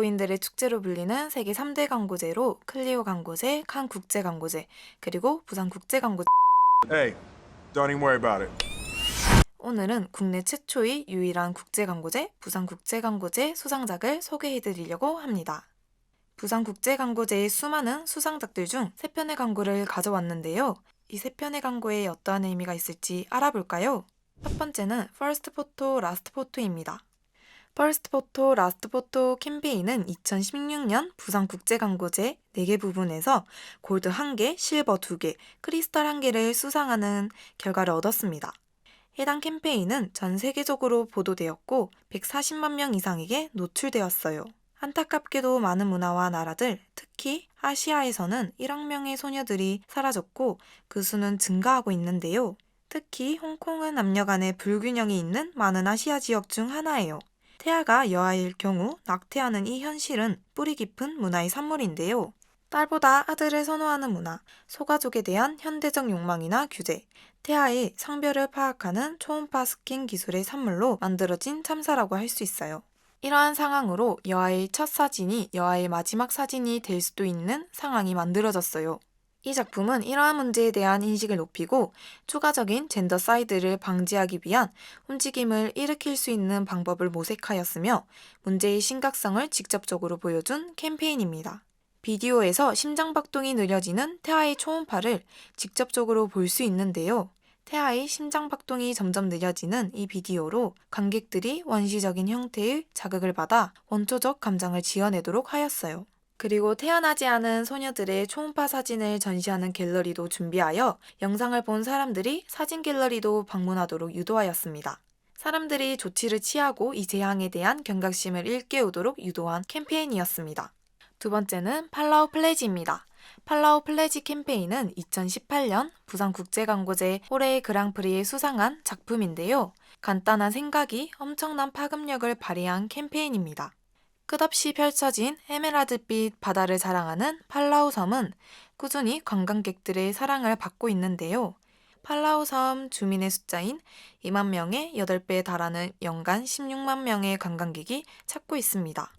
외국인들의 축제로 불리는 세계 3대 광고제로 클리오 광고제, 칸 국제 광고제, 그리고 부산 국제 광고제. Hey, don't even worry about it. 오늘은 국내 최초의 유일한 국제 광고제, 부산 국제 광고제 수상작을 소개해 드리려고 합니다. 부산 국제 광고제의 수많은 수상작들 중 세 편의 광고를 가져왔는데요. 이 세 편의 광고에 어떠한 의미가 있을지 알아볼까요? 첫 번째는 First Photo, Last Photo입니다. First Photo, Last Photo 캠페인은 2016년 부산 국제 광고제 4개 부분에서 골드 1개, 실버 2개, 크리스탈 1개를 수상하는 결과를 얻었습니다. 해당 캠페인은 전 세계적으로 보도되었고 140만 명 이상에게 노출되었어요. 안타깝게도 많은 문화와 나라들, 특히 아시아에서는 1억 명의 소녀들이 사라졌고 그 수는 증가하고 있는데요. 특히 홍콩은 남녀 간의 불균형이 있는 많은 아시아 지역 중 하나예요. 태아가 여아일 경우 낙태하는 이 현실은 뿌리 깊은 문화의 산물인데요. 딸보다 아들을 선호하는 문화, 소가족에 대한 현대적 욕망이나 규제, 태아의 성별을 파악하는 초음파 스캔 기술의 산물로 만들어진 참사라고 할 수 있어요. 이러한 상황으로 여아의 첫 사진이 여아의 마지막 사진이 될 수도 있는 상황이 만들어졌어요. 이 작품은 이러한 문제에 대한 인식을 높이고 추가적인 젠더 사이드를 방지하기 위한 움직임을 일으킬 수 있는 방법을 모색하였으며 문제의 심각성을 직접적으로 보여준 캠페인입니다. 비디오에서 심장박동이 느려지는 태아의 초음파를 직접적으로 볼 수 있는데요. 태아의 심장박동이 점점 느려지는 이 비디오로 관객들이 원시적인 형태의 자극을 받아 원초적 감정을 지어내도록 하였어요. 그리고 태어나지 않은 소녀들의 초음파 사진을 전시하는 갤러리도 준비하여 영상을 본 사람들이 사진 갤러리도 방문하도록 유도하였습니다. 사람들이 조치를 취하고 이 재앙에 대한 경각심을 일깨우도록 유도한 캠페인이었습니다. 두 번째는 팔라우 플래지입니다. 팔라우 플래지 캠페인은 2018년 부산국제광고제 올해의 그랑프리에 수상한 작품인데요. 간단한 생각이 엄청난 파급력을 발휘한 캠페인입니다. 끝없이 펼쳐진 에메랄드빛 바다를 자랑하는 팔라우 섬은 꾸준히 관광객들의 사랑을 받고 있는데요. 팔라우 섬 주민의 숫자인 2만 명의 8배에 달하는 연간 16만 명의 관광객이 찾고 있습니다.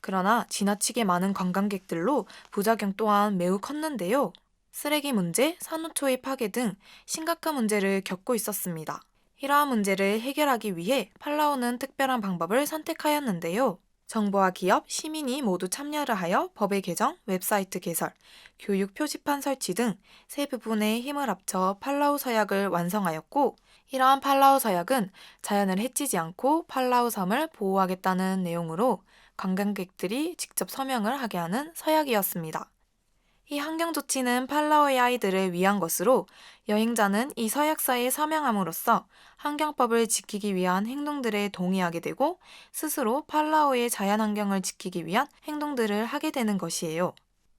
그러나 지나치게 많은 관광객들로 부작용 또한 매우 컸는데요. 쓰레기 문제, 산호초의 파괴 등 심각한 문제를 겪고 있었습니다. 이러한 문제를 해결하기 위해 팔라우는 특별한 방법을 선택하였는데요. 정부와 기업, 시민이 모두 참여를 하여 법의 개정, 웹사이트 개설, 교육 표지판 설치 등 세 부분의 힘을 합쳐 팔라우 서약을 완성하였고, 이러한 팔라우 서약은 자연을 해치지 않고 팔라우 섬을 보호하겠다는 내용으로 관광객들이 직접 서명을 하게 하는 서약이었습니다. 이 환경 조치는 팔라우의 아이들을 위한 것으로 여행자는 이 서약서에 서명함으로써 환경법을 지키기 위한 행동들에 동의하게 되고 스스로 팔라우의 자연 환경을 지키기 위한 행동들을 하게 되는 것이에요.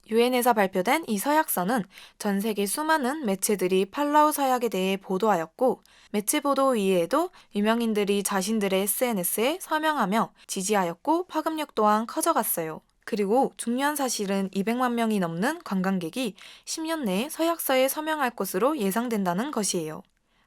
유엔에서 발표된 이 서약서는 전 세계 수많은 매체들이 팔라우 서약에 대해 보도하였고 매체 보도 이외에도 유명인들이 자신들의 SNS에 서명하며 지지하였고 파급력 또한 커져갔어요. 그리고 중요한 사실은 200만 명이 넘는 관광객이 10년 내에 서약서에 서명할 것으로 예상된다는 것이에요.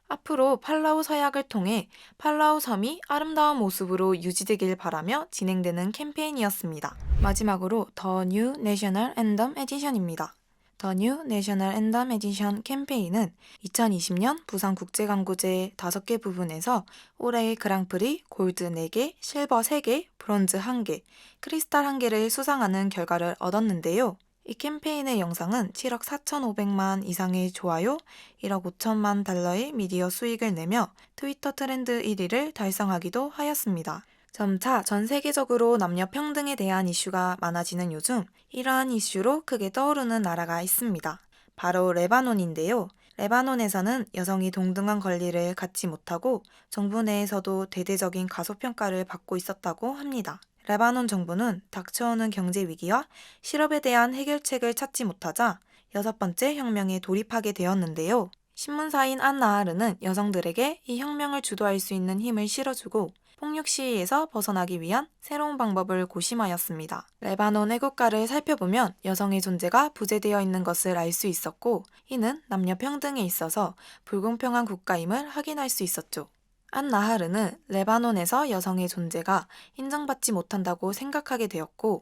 앞으로 팔라우 서약을 통해 팔라우 섬이 아름다운 모습으로 유지되길 바라며 진행되는 캠페인이었습니다. 마지막으로 더 뉴 내셔널 앤덤 에디션입니다. 더뉴 내셔널 앤덤 에디션 캠페인은 2020년 부산국제광고제 5개 부분에서 올해의 그랑프리 골드 4개, 실버 3개, 브론즈 1개, 크리스탈 1개를 수상하는 결과를 얻었는데요. 이 캠페인의 영상은 7억 4,500만 이상의 좋아요, 1억 5천만 달러의 미디어 수익을 내며 트위터 트렌드 1위를 달성하기도 하였습니다. 점차 전 세계적으로 남녀 평등에 대한 이슈가 많아지는 요즘 이러한 이슈로 크게 떠오르는 나라가 있습니다. 바로 레바논인데요. 레바논에서는 여성이 동등한 권리를 갖지 못하고 정부 내에서도 대대적인 가소평가를 받고 있었다고 합니다. 레바논 정부는 닥쳐오는 경제 위기와 실업에 대한 해결책을 찾지 못하자 여섯 번째 혁명에 돌입하게 되었는데요. 신문사인 안나하르는 여성들에게 이 혁명을 주도할 수 있는 힘을 실어주고 폭력 시위에서 벗어나기 위한 새로운 방법을 고심하였습니다. 레바논 애국가를 살펴보면 여성의 존재가 부재되어 있는 것을 알 수 있었고 이는 남녀 평등에 있어서 불공평한 국가임을 확인할 수 있었죠. 안나하르는 레바논에서 여성의 존재가 인정받지 못한다고 생각하게 되었고,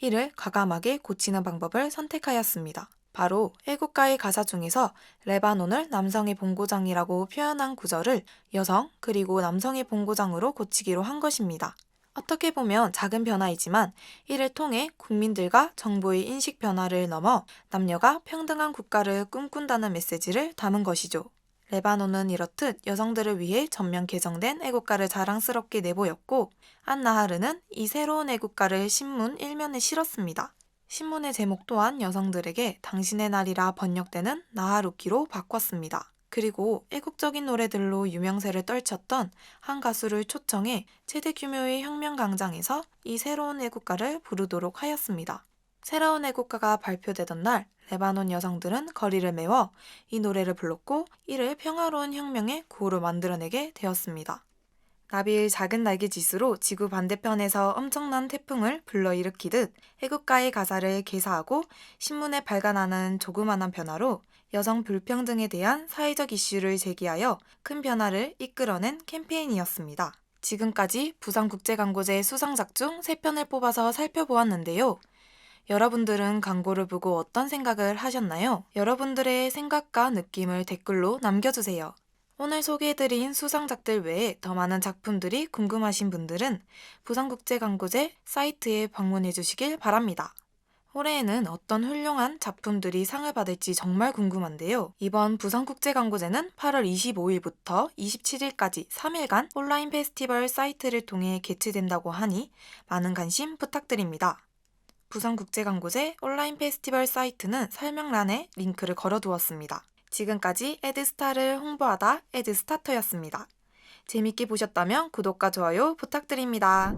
이를 과감하게 고치는 방법을 선택하였습니다. 바로 애국가의 가사 중에서 레바논을 남성의 본고장이라고 표현한 구절을 여성 그리고 남성의 본고장으로 고치기로 한 것입니다. 어떻게 보면 작은 변화이지만 이를 통해 국민들과 정부의 인식 변화를 넘어 남녀가 평등한 국가를 꿈꾼다는 메시지를 담은 것이죠. 레바논은 이렇듯 여성들을 위해 전면 개정된 애국가를 자랑스럽게 내보였고 안나하르는 이 새로운 애국가를 신문 일면에 실었습니다. 신문의 제목 또한 여성들에게 당신의 날이라 번역되는 나하루키로 바꿨습니다. 그리고 애국적인 노래들로 유명세를 떨쳤던 한 가수를 초청해 최대 규모의 혁명 광장에서 이 새로운 애국가를 부르도록 하였습니다. 새로운 애국가가 발표되던 날 레바논 여성들은 거리를 메워 이 노래를 불렀고 이를 평화로운 혁명의 구호로 만들어내게 되었습니다. 나비의 작은 날개짓으로 지구 반대편에서 엄청난 태풍을 불러일으키듯 애국가의 가사를 개사하고 신문에 발간하는 조그만한 변화로 여성 불평등에 대한 사회적 이슈를 제기하여 큰 변화를 이끌어낸 캠페인이었습니다. 지금까지 부산국제광고제 수상작 중 3편을 뽑아서 살펴보았는데요. 여러분들은 광고를 보고 어떤 생각을 하셨나요? 여러분들의 생각과 느낌을 댓글로 남겨주세요. 오늘 소개해드린 수상작들 외에 더 많은 작품들이 궁금하신 분들은 부산국제광고제 사이트에 방문해 주시길 바랍니다. 올해에는 어떤 훌륭한 작품들이 상을 받을지 정말 궁금한데요. 이번 부산국제광고제는 8월 25일부터 27일까지 3일간 온라인 페스티벌 사이트를 통해 개최된다고 하니 많은 관심 부탁드립니다. 부산국제광고제 온라인 페스티벌 사이트는 설명란에 링크를 걸어두었습니다. 지금까지 에드스타를 홍보하다 에드스타터였습니다. 재밌게 보셨다면 구독과 좋아요 부탁드립니다.